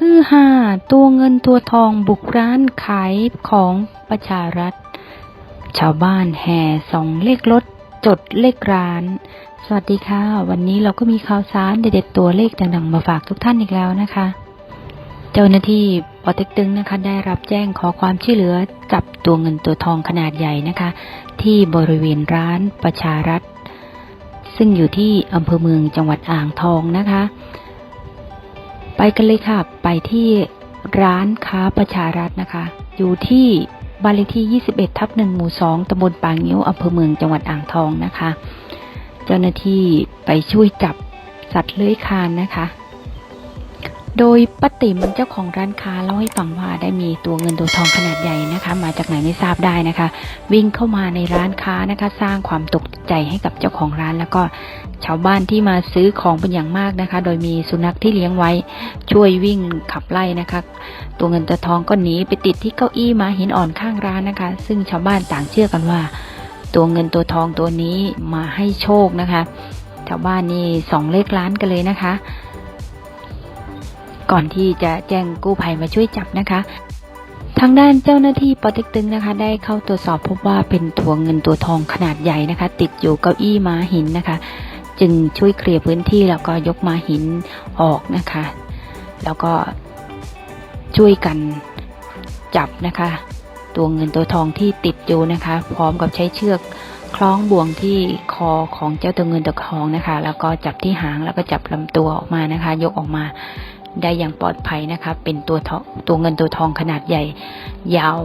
ฮือฮาตัวเงินตัวทองบุกร้านขายของประชารัฐ ชาวบ้านแห่ส่องเลขรถจดเลขร้าน สวัสดีค่ะ วันนี้เราก็มีข่าวสารเด็ดๆตัวเลขดังๆมาฝากทุกท่านอีกแล้วนะคะ เจ้าหน้าที่ปอเต็กตึงนะคะ ได้รับแจ้งขอความช่วยเหลือจับตัวเงินตัวทองขนาดใหญ่นะคะ ที่บริเวณร้านประชารัฐ ซึ่งอยู่ที่อำเภอเมืองจังหวัดอ่างทองนะคะ ไปกันเลยค่ะ ไปที่ร้านค้าประชารัฐนะคะ อยู่ที่บ้านเลขที่ 21 ทับ1หมู่ 2ตำบลปางงิ้วอำเภอเมืองจังหวัดอ่างทองนะคะ เจ้าหน้าที่ไปช่วยจับสัตว์เลื้อยคลานนะคะ โดยป้าติ๋มเจ้าของร้านค้าเล่าให้ฟังว่าได้มีตัวเงินตัวทองขนาดใหญ่นะคะ มาจากไหนไม่ทราบได้นะคะ วิ่งเข้ามาในร้านค้านะคะ สร้างความตกใจให้กับเจ้าของร้านแล้วก็ชาวบ้านที่มาซื้อของเป็นอย่างมากนะคะ โดยมีสุนัขที่เลี้ยงไว้ช่วยวิ่งขับไล่นะคะ ตัวเงินตัวทองก็หนีไปติดที่เก้าอี้มาหินอ่อนข้างร้านนะคะ ซึ่งชาวบ้านต่างเชื่อกันว่า ตัวเงินตัวทองตัวนี้มาให้โชคนะคะชาวบ้านนี่สองเลขล้านกันเลยนะคะ ก่อนที่จะแจ้งกู้ภัยมาช่วยจับนะคะ ทางด้านเจ้าหน้าที่ปอเต็กตึงนะคะ ได้เข้าตรวจสอบพบว่าเป็นตัวเงินตัวทองขนาดใหญ่นะคะ ติดอยู่เก้าอี้ม้าหินนะคะ จึงช่วยเคลียร์พื้นที่แล้วก็ยกม้าหินออกนะคะ แล้วก็ช่วยกันจับนะคะ ตัวเงินตัวทองที่ติดอยู่นะคะ พร้อมกับใช้เชือกคล้องบ่วงที่คอของเจ้าตัวเงินตัวทองนะคะ แล้วก็จับที่หางแล้วก็จับลำตัวออกมานะคะ ยกออกมา ได้อย่างปลอดภัยนะคะ เป็นตัวทองตัวเงินตัวทองขนาดใหญ่ ยาว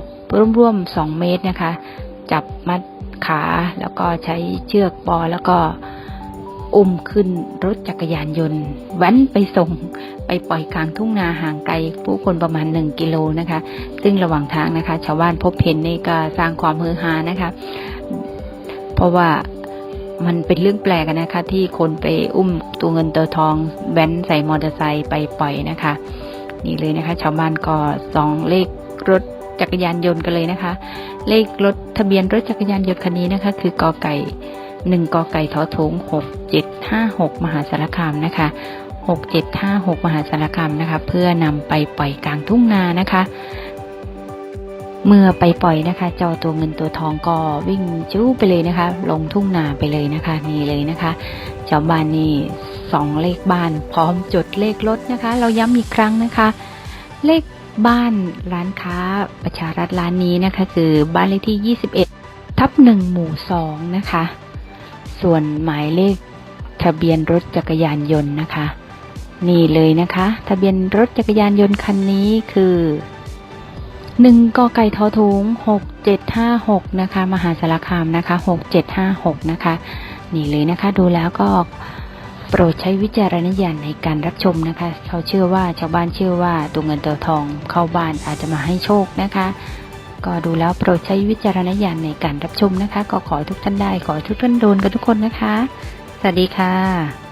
ร่วมๆ2เมตรนะคะ จับมัดขาแล้วก็ใช้เชือกปอแล้วก็อุ้มขึ้นรถจักรยานยนต์แว้นไปส่งไปปล่อยกลางทุ่งนาห่างไกลผู้คนประมาณ 1 กิโลนะคะ ซึ่งระหว่างทางนะคะ ชาวบ้านพบเห็นนี่ก็สร้างความฮือฮานะคะ เพราะว่า มันเป็นเรื่องแปลกนะคะ ที่คนไปอุ้มตัวเงินตัวทองแว้นใส่มอเตอร์ไซค์ไปปล่อยนะคะ นี่เลยนะคะ ชาวบ้านก็สองเลขรถจักรยานยนต์กันเลยนะคะ เลขรถทะเบียนรถจักรยานยนต์คันนี้นะคะ คือกอไก่หนึ่งกอไก่ทอถุงหกเจ็ดห้าหกมหาสารคามนะคะหกเจ็ดห้าหกมหาสารคามนะคะ เพื่อนำไปปล่อยกลางทุ่งนานะคะ เมื่อไปปล่อยนะคะ เจ้าตัวเงินตัวทองก็วิ่งจู้ไปเลยนะคะ ลงทุ่งนาไปเลยนะคะ นี่เลยนะคะชาวบ้านนี่สองเลขบ้าน พร้อมจดเลขรถนะคะ เราย้ำอีกครั้งนะคะ เลขบ้านร้านค้าประชารัฐร้านนี้นะคะ คือบ้านเลขที่ 21 ทับ1หมู่ 2 นะคะ ส่วนหมายเลขทะเบียนรถจักรยานยนต์นะคะ นี่เลยนะคะ ทะเบียนรถจักรยานยนต์คันนี้คือ หนึ่งกอไก่ทอถุงหกเจ็ดห้าหกนะคะ มหาสารคามนะคะหกเจ็ดห้าหกนะคะ นี่เลยนะคะ ดูแล้วก็โปรดใช้วิจารณญาณในการรับชมนะคะ เขาเชื่อว่าชาวบ้านเชื่อว่าตัวเงินตัวทองเข้าบ้านอาจจะมาให้โชคนะคะ ก็ดูแล้วโปรดใช้วิจารณญาณในการรับชมนะคะ ก็ขอทุกท่านได้ขอทุกท่านโดนกันทุกคนนะคะ สวัสดีค่ะ